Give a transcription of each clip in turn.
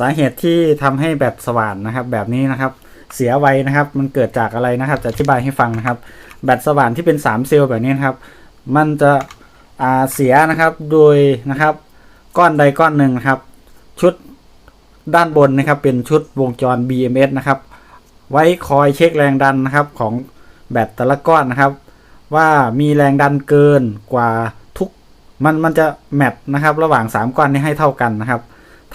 สาเหตุที่ทำให้แบตสว่านนะครับ แบบนี้นะครับ เสียไวนะครับ มันเกิดจากอะไรนะครับ จะอธิบายให้ฟังนะครับ แบตสว่านที่เป็น3เซลล์แบบนี้นครับ มันจะอ่าเสียนะครับโดยนะครับ ก้อนใดก้อนหนึ่งครับ ชุดด้านบนนะครับ เป็นชุดวงจร BMS นะครับ ไว้คอยเช็คแรงดันนะครับของแบตแต่ละก้อนนะครับ ว่ามีแรงดันเกินกว่าทุกมันมันจะแมทนะครับ ระหว่าง 3 ก้อนนี้ให้เท่ากันนะครับ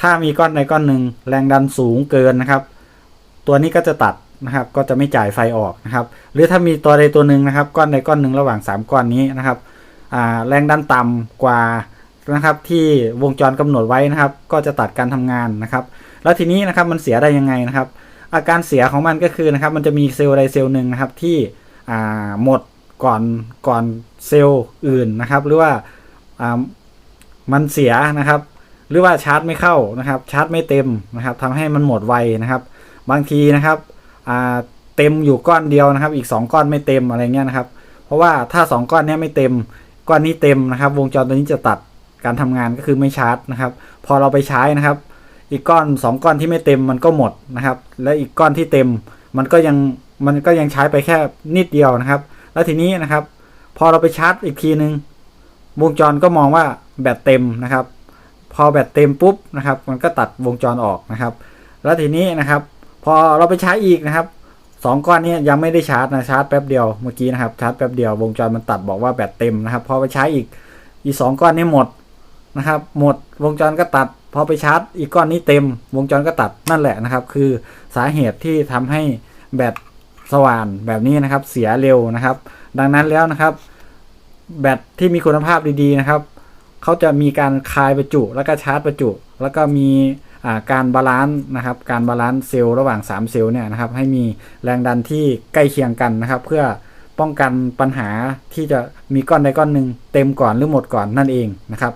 ถ้ามีก้อนใดก้อนหนึ่งแรงดันสูงเกินนะครับ ตัวนี้ก็จะตัดนะครับ ก็จะไม่จ่ายไฟออกนะครับ หรือถ้ามีตัวใดตัวหนึ่งนะครับ ก้อนใดก้อนหนึ่งระหว่าง 3 ก้อนนี้นะครับแรงดันต่ำกว่านะครับ ที่วงจรกำหนดไว้นะครับ ก็จะตัดการทำงานนะครับ แล้วทีนี้นะครับมันเสียได้ยังไงนะครับ อาการเสียของมันก็คือนะครับ มันจะมีเซลล์ใดเซลล์หนึ่งนะครับที่หมดก่อนก่อนเซลล์อื่นนะครับ หรือว่ามันเสียนะครับ หรือว่าชาร์จไม่เข้านะครับ ชาร์จไม่เต็มนะครับทำให้มันหมดไวนะครับ บางทีนะครับเต็มอยู่ก้อนเดียวนะครับ อีก 2 ก้อนไม่เต็มอะไรเงี้ยนะครับ เพราะว่าถ้า 2 ก้อนนี้ไม่เต็ม ก้อนนี้เต็มนะครับ วงจรตัวนี้จะตัดการทำงานก็คือไม่ชาร์จนะครับ พอเราไปใช้นะครับ อีกก้อน 2 ก้อนที่ไม่เต็มมันก็หมดนะครับ และอีกก้อนที่เต็มมันก็ยังมันก็ยังใช้ไปแค่นิดเดียวนะครับ แล้วทีนี้นะครับ พอเราไปชาร์จอีกทีนึง วงจรก็มองว่าแบตเต็มนะครับ พอแบตเต็มปุ๊บนะครับ มันก็ตัดวงจรออกนะครับ แล้วทีนี้นะครับ พอเราไปใช้อีกนะครับสองก้อนนี้ยังไม่ได้ชาร์จนะชาร์จแป๊บเดียวเมื่อกี้นะครับชาร์จแป๊บเดียววงจรมันตัดบอกว่าแบตเต็มนะครับพอไปใช้อีกอีกสองก้อนนี้หมดนะครับ หมดวงจรก็ตัด พอไปชาร์จอีกก้อนนี้เต็ม วงจรก็ตัดนั่นแหละนะครับ คือสาเหตุที่ทำให้แบตสว่านแบบนี้นะครับ เสียเร็วนะครับ ดังนั้นแล้วนะครับ แบตที่มีคุณภาพดีๆนะครับ เขาจะมีการคายประจุ แล้วก็ชาร์จประจุ แล้วก็มีการบาลานซ์นะครับ การบาลานซ์เซลล์ระหว่าง 3 เซลล์เนี่ยนะครับ ให้มีแรงดันที่ใกล้เคียงกันนะครับ เพื่อป้องกันปัญหาที่จะมีก้อนใดก้อนหนึ่งเต็มก่อนหรือหมดก่อนนั่นเองนะครับ